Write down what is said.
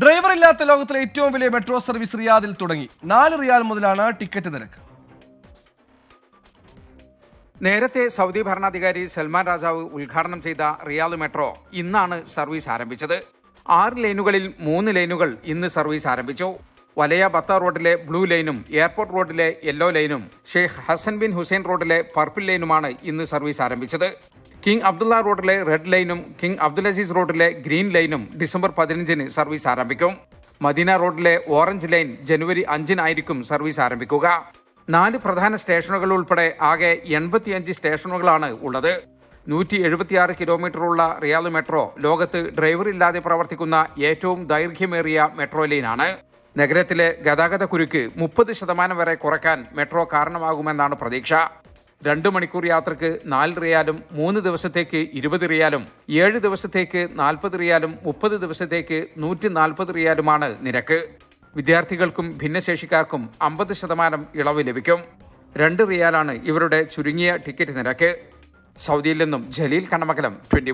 Driver ഇല്ലാത്ത ലോകത്തിലെ ഏറ്റവും വലിയ മെട്രോ സർവീസ് റിയാദിൽ തുടങ്ങി. നാല് റിയാൽ മുതലാണ് ടിക്കറ്റ് നിരക്ക്. നേരത്തെ സൗദി ഭരണാധികാരി സൽമാൻ രാജാവ് ഉദ്ഘാടനം ചെയ്ത റിയാദ് മെട്രോ ഇന്നാണ് സർവീസ് ആരംഭിച്ചത്. ആറ് ലൈനുകളിൽ മൂന്ന് ലൈനുകൾ ഇന്ന് സർവീസ് ആരംഭിച്ചു. വലയ ബത്ത റോഡിലെ ബ്ലൂ ലൈനും എയർപോർട്ട് റോഡിലെ യെല്ലോ ലൈനും ഷെയ്ഖ് ഹസൻ ബിൻ ഹുസൈൻ റോഡിലെ പർപ്പിൾ ലൈനുമാണ് ഇന്ന് സർവീസ് ആരംഭിച്ചത്. കിങ് അബ്ദുള്ള റോഡിലെ റെഡ് ലൈനും കിങ് അബ്ദുൽ അസീസ് റോഡിലെ ഗ്രീൻ ലൈനും ഡിസംബർ പതിനഞ്ചിന് സർവീസ് ആരംഭിക്കും. മദീന റോഡിലെ ഓറഞ്ച് ലൈൻ ജനുവരി അഞ്ചിനായിരിക്കും സർവീസ് ആരംഭിക്കുക. നാല് പ്രധാന സ്റ്റേഷനുകൾ ഉൾപ്പെടെ ആകെ എൺപത്തിയഞ്ച് സ്റ്റേഷനുകളാണ് ഉള്ളത്. നൂറ്റി എഴുപത്തിയാറ് കിലോമീറ്ററുള്ള റിയാൽ മെട്രോ ലോകത്ത് ഡ്രൈവർ ഇല്ലാതെ പ്രവർത്തിക്കുന്ന ഏറ്റവും ദൈർഘ്യമേറിയ മെട്രോ ലൈനാണ് നഗരത്തിലെ ഗതാഗത കുരുക്ക് മുപ്പത് ശതമാനം വരെ കുറയ്ക്കാൻ മെട്രോ കാരണമാകുമെന്നാണ് പ്രതീക്ഷ. രണ്ടു മണിക്കൂർ യാത്രയ്ക്ക് നാല് റിയാലും മൂന്ന് ദിവസത്തേക്ക് ഇരുപത് റിയാലും ഏഴ് ദിവസത്തേക്ക് നാൽപ്പത് റിയാലും മുപ്പത് ദിവസത്തേക്ക് നൂറ്റി നാൽപ്പത് റിയാലുമാണ് നിരക്ക്. വിദ്യാർത്ഥികൾക്കും ഭിന്നശേഷിക്കാർക്കും അമ്പത് ശതമാനം ഇളവ് ലഭിക്കും. രണ്ട് റിയാലാണ് ഇവരുടെ ചുരുങ്ങിയ ടിക്കറ്റ് നിരക്ക്. സൗദിയിൽ നിന്നും ജലീൽ കണ്ണമകലം ട്വന്റി